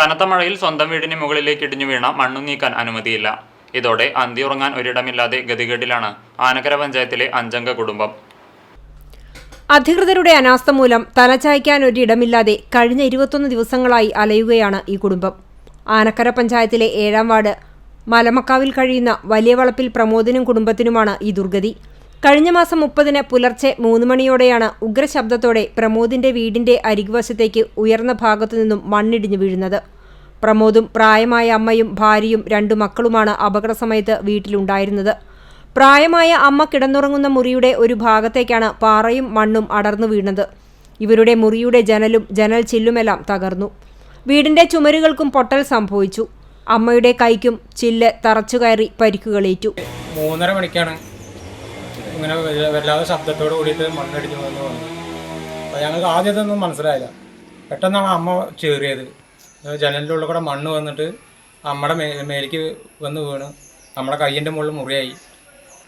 കനത്ത മഴയിൽ സ്വന്തം വീടിന് മുകളിലേക്ക് ഇടിഞ്ഞു വീണ മണ്ണു നീക്കാൻ അനുമതിയില്ല. ഇതോടെ അന്തിയുറങ്ങാൻ ഒരിടമില്ലാതെ ഗതികേടിലാണ് ആനക്കര പഞ്ചായത്തിലെ അഞ്ചംഗ കുടുംബം. അധികൃതരുടെ അനാസ്ഥ മൂലം തലചായ്ക്കാൻ ഒരിടമില്ലാതെ കഴിഞ്ഞ ഇരുപത്തൊന്ന് ദിവസങ്ങളായി അലയുകയാണ് ഈ കുടുംബം. ആനക്കര പഞ്ചായത്തിലെ ഏഴാം വാർഡ് മലമക്കാവിൽ കഴിയുന്ന വലിയ വളപ്പിൽ പ്രമോദിനും കുടുംബത്തിനുമാണ് ഈ ദുർഗതി. കഴിഞ്ഞ മാസം മുപ്പതിന് പുലർച്ചെ മൂന്ന് മണിയോടെയാണ് ഉഗ്രശബ്ദത്തോടെ പ്രമോദിന്റെ വീടിന്റെ അരികുവശത്തേക്ക് ഉയർന്ന ഭാഗത്തു നിന്നും മണ്ണിടിഞ്ഞു വീഴുന്നത്. പ്രമോദും പ്രായമായ അമ്മയും ഭാര്യയും രണ്ടു മക്കളുമാണ് അപകട സമയത്ത് വീട്ടിലുണ്ടായിരുന്നത്. പ്രായമായ അമ്മ കിടന്നുറങ്ങുന്ന മുറിയുടെ ഒരു ഭാഗത്തേക്കാണ് പാറയും മണ്ണും അടർന്നു വീണത്. ഇവരുടെ മുറിയുടെ ജനലും ജനൽ ചില്ലുമെല്ലാം തകർന്നു. വീടിന്റെ ചുമരുകൾക്കും പൊട്ടൽ സംഭവിച്ചു. അമ്മയുടെ കൈക്കും ചില്ല് തറച്ചുകയറി പരിക്കുകളേറ്റു. മൂന്നര മണിക്കാണ് ഇങ്ങനെ വല്ല- വല്ലാതെ ശബ്ദത്തോട് കൂടിയിട്ട് മണ്ണടിച്ചു പോകുന്നു പറഞ്ഞു അപ്പോൾ ഞങ്ങൾക്ക് ആദ്യത്തൊന്നും മനസ്സിലായില്ല. പെട്ടെന്നാണ് അമ്മ ചേറിയത്. ജനലിന്റെ ഉള്ളിൽ കൂടെ മണ്ണ് വന്നിട്ട് അമ്മയുടെ മേ മേലേക്ക് വന്ന് വീണ്. നമ്മുടെ കയ്യിന്റെ മുകളിൽ മുറിയായി.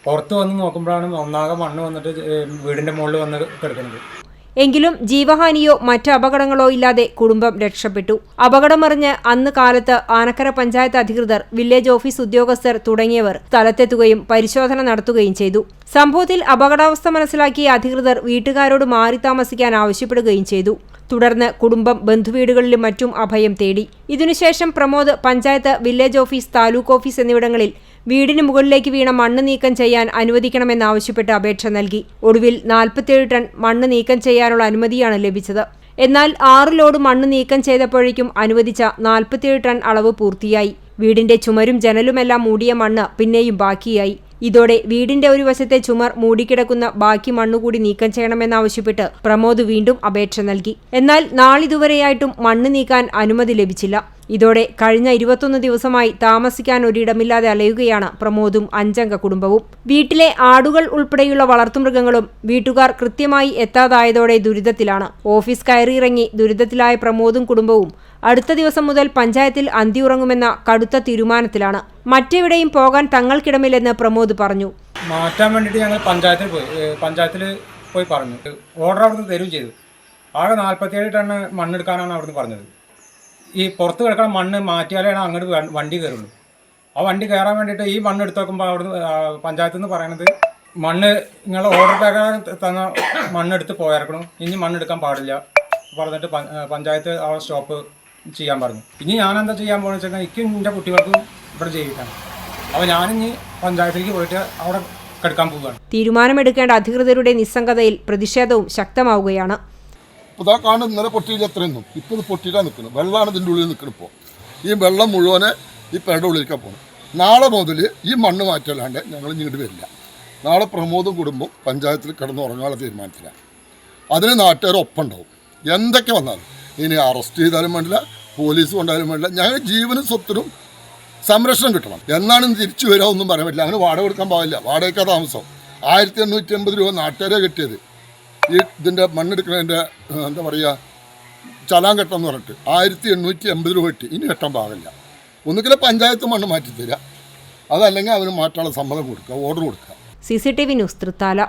പുറത്ത് വന്ന് നോക്കുമ്പോഴാണ് ഒന്നാകെ മണ്ണ് വന്നിട്ട് വീടിന്റെ മുകളിൽ വന്ന് കിടക്കുന്നത്. എങ്കിലും ജീവഹാനിയോ മറ്റ് അപകടങ്ങളോ ഇല്ലാതെ കുടുംബം രക്ഷപ്പെട്ടു. അപകടമറിഞ്ഞ് അന്ന് കാലത്ത് ആനക്കര പഞ്ചായത്ത് അധികൃതർ വില്ലേജ് ഓഫീസ് ഉദ്യോഗസ്ഥർ തുടങ്ങിയവർ സ്ഥലത്തെത്തുകയും പരിശോധന നടത്തുകയും ചെയ്തു. സംഭവത്തിൽ അപകടാവസ്ഥ മനസ്സിലാക്കിയ അധികൃതർ വീട്ടുകാരോട് മാറി താമസിക്കാൻ ആവശ്യപ്പെടുകയും ചെയ്തു. തുടർന്ന് കുടുംബം ബന്ധുവീടുകളിലും മറ്റും അഭയം തേടി. ഇതിനുശേഷം Pramod panchayat village office taluk office എന്നിവിടങ്ങളിൽ വീടിന് മുകളിലേക്ക് വീണ മണ്ണ് നീക്കം ചെയ്യാൻ അനുവദിക്കണമെന്നാവശ്യപ്പെട്ട് അപേക്ഷ നൽകി. ഒടുവിൽ നാൽപ്പത്തിയേഴ് ടൺ മണ്ണ് നീക്കം ചെയ്യാനുള്ള അനുമതിയാണ് ലഭിച്ചത്. എന്നാൽ ആറ് ലോഡ് മണ്ണ് നീക്കം ചെയ്തപ്പോഴേക്കും അനുവദിച്ച നാൽപ്പത്തിയേഴ് ടൺ അളവ് പൂർത്തിയായി. വീടിന്റെ ചുമരും ജനലുമെല്ലാം മൂടിയ മണ്ണ് പിന്നെയും ബാക്കിയായി. ഇതോടെ വീടിന്റെ ഒരു വശത്തെ ചുമർ മൂടിക്കിടക്കുന്ന ബാക്കി മണ്ണുകൂടി നീക്കം ചെയ്യണമെന്നാവശ്യപ്പെട്ട് പ്രമോദ് വീണ്ടും അപേക്ഷ നൽകി. എന്നാൽ നാളിതുവരെയായിട്ടും മണ്ണ് നീക്കാൻ അനുമതി ലഭിച്ചില്ല. ഇതോടെ കഴിഞ്ഞ ഇരുപത്തൊന്ന് ദിവസമായി താമസിക്കാൻ ഒരിടമില്ലാതെ അലയുകയാണ് പ്രമോദും അഞ്ചംഗ കുടുംബവും. വീട്ടിലെ ആടുകൾ ഉൾപ്പെടെയുള്ള വളർത്തുമൃഗങ്ങളും വീട്ടുകാർ കൃത്യമായി എത്താതായതോടെ ദുരിതത്തിലാണ്. ഓഫീസ് കയറിയിറങ്ങി ദുരിതത്തിലായ പ്രമോദും കുടുംബവും അടുത്ത ദിവസം മുതൽ പഞ്ചായത്തിൽ അന്തിയുറങ്ങുമെന്ന കടുത്ത തീരുമാനത്തിലാണ്. മറ്റെവിടെയും പോകാൻ തങ്ങൾക്കിടമില്ലെന്ന് പ്രമോദ് പറഞ്ഞു. മാറ്റാൻ വേണ്ടിയിട്ട് ഞങ്ങൾ പഞ്ചായത്തിൽ പോയി പഞ്ചായത്തിൽ പോയി പറഞ്ഞു. ഓർഡർ അവിടുന്ന് തരും ചെയ്തു. ആകെ നാൽപ്പത്തിയേഴ് ടണ്ണ് മണ്ണെടുക്കാനാണ് അവിടുന്ന് പറഞ്ഞത്. ഈ പുറത്ത് കിടക്കുന്ന മണ്ണ് മാറ്റിയാലാണ് അങ്ങോട്ട് വണ്ടി കയറുള്ളൂ. ആ വണ്ടി കയറാൻ വേണ്ടിയിട്ട് ഈ മണ്ണ് എടുത്ത് നോക്കുമ്പോൾ അവിടുന്ന് പഞ്ചായത്ത് നിന്ന് പറയണത് മണ്ണ് നിങ്ങൾ ഓർഡർ പ്രകാരം തന്ന മണ്ണെടുത്ത് പോയിറക്കണം ഇനി മണ്ണെടുക്കാൻ പാടില്ല പറഞ്ഞിട്ട് പഞ്ചായത്ത് ആ സ്റ്റോപ്പ് ചെയ്യാൻ പറഞ്ഞു. ഇനി ഞാൻ എന്താ ചെയ്യാൻ പോകുന്നത് വെച്ചാൽ എനിക്ക് എന്റെ കുട്ടികൾക്കും ഇവിടെ ജീവിക്കണം. അപ്പോൾ ഞാനിനി പഞ്ചായത്തിലേക്ക് പോയിട്ട് അവിടെ കിടക്കാൻ പോവുകയാണ് തീരുമാനമെടുക്കേണ്ട അധികൃതരുടെ നിസ്സംഗതയിൽ പ്രതിഷേധവും ശക്തമാവുകയാണ്. ഇപ്പോൾ ഇതാ കാണുന്ന ഇന്നലെ പൊട്ടിയില്ല അത്രയൊന്നും ഇപ്പോൾ ഇത് പൊട്ടിയിട്ടാണ് നിൽക്കുന്നത്. വെള്ളമാണ് ഇതിന്റെ ഉള്ളിൽ നിൽക്കുന്നത് ഇപ്പോൾ ഈ വെള്ളം മുഴുവനെ ഈ പേരുടെ ഉള്ളിലേക്കാണ് പോകുന്നത് നാളെ മുതൽ ഈ മണ്ണ് മാറ്റല്ലാണ്ട് ഞങ്ങൾ ഇങ്ങോട്ട് വരില്ല. നാളെ പ്രമോദും കുടുംബം പഞ്ചായത്തിൽ കിടന്ന് ഉറങ്ങാനുള്ള തീരുമാനത്തിലാണ് അതിന് നാട്ടുകാർ ഒപ്പം ഉണ്ടാവും എന്തൊക്കെ വന്നാലും. ഇനി അറസ്റ്റ് ചെയ്താലും വേണ്ടില്ല പോലീസ് കൊണ്ടാലും വേണ്ടില്ല ഞങ്ങൾ ജീവനും സ്വത്തിനും സംരക്ഷണം കിട്ടണം. എന്നാണ് തിരിച്ചു വരാമെന്നും പറയാൻ പറ്റില്ല. അങ്ങനെ വാടക കൊടുക്കാൻ പാടില്ല. വാടകയ്ക്കാ താമസം. ആയിരത്തി എണ്ണൂറ്റി അമ്പത് രൂപ നാട്ടുകാരെ കിട്ടിയത്. ഈ ഇതിന്റെ മണ്ണെടുക്കുന്നതിന്റെ എന്താ പറയുക ചലാൻ എന്ന് പറഞ്ഞിട്ട് ആയിരത്തി എണ്ണൂറ്റി എൺപത് രൂപ കിട്ടി. ഇനി കെട്ടാൻ പാകില്ല ഒന്നുകിൽ പഞ്ചായത്ത് മണ്ണ് മാറ്റി തരിക അതല്ലെങ്കിൽ അവന് മാറ്റാനുള്ള സമ്മതം കൊടുക്കുക ഓർഡർ കൊടുക്കുക. C C T V news Thrithala.